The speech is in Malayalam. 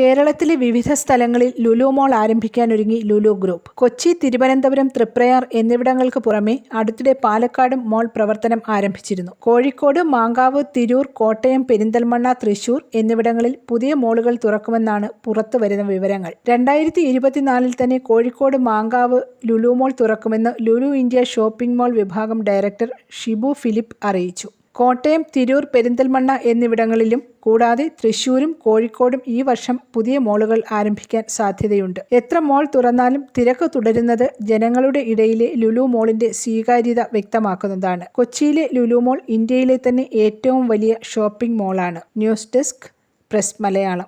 കേരളത്തിലെ വിവിധ സ്ഥലങ്ങളിൽ ലുലു മോൾ ആരംഭിക്കാനൊരുങ്ങി ലുലു ഗ്രൂപ്പ്. കൊച്ചി തിരുവനന്തപുരം തൃപ്രയാർ എന്നിവിടങ്ങൾക്ക് പുറമെ അടുത്തിടെ പാലക്കാടും മോൾ പ്രവർത്തനം ആരംഭിച്ചിരുന്നു. കോഴിക്കോട് മാങ്കാവ് തിരൂർ കോട്ടയം പെരിന്തൽമണ്ണ തൃശൂർ എന്നിവിടങ്ങളിൽ പുതിയ മോളുകൾ തുറക്കുമെന്നാണ് പുറത്തു വരുന്ന വിവരങ്ങൾ. രണ്ടായിരത്തി ഇരുപത്തിനാലിൽ തന്നെ കോഴിക്കോട് മാങ്കാവ് ലുലു മോൾ തുറക്കുമെന്ന് ലുലു ഇന്ത്യ ഷോപ്പിംഗ് മോൾ വിഭാഗം ഡയറക്ടർ ഷിബു ഫിലിപ്പ് അറിയിച്ചു. കോട്ടയം തിരൂർ പെരിന്തൽമണ്ണ എന്നിവിടങ്ങളിലും കൂടാതെ തൃശൂരും കോഴിക്കോടും ഈ വർഷം പുതിയ മോളുകൾ ആരംഭിക്കാൻ സാധ്യതയുണ്ട്. എത്ര മോൾ തുറന്നാലും തിരക്ക് തുടരുന്നത് ജനങ്ങളുടെ ഇടയിലെ ലുലു മോളിന്റെ സ്വീകാര്യത വ്യക്തമാക്കുന്നതാണ്. കൊച്ചിയിലെ ലുലു മോൾ ഇന്ത്യയിലെ തന്നെ ഏറ്റവും വലിയ ഷോപ്പിംഗ് മോളാണ്. News desk press Malayalam.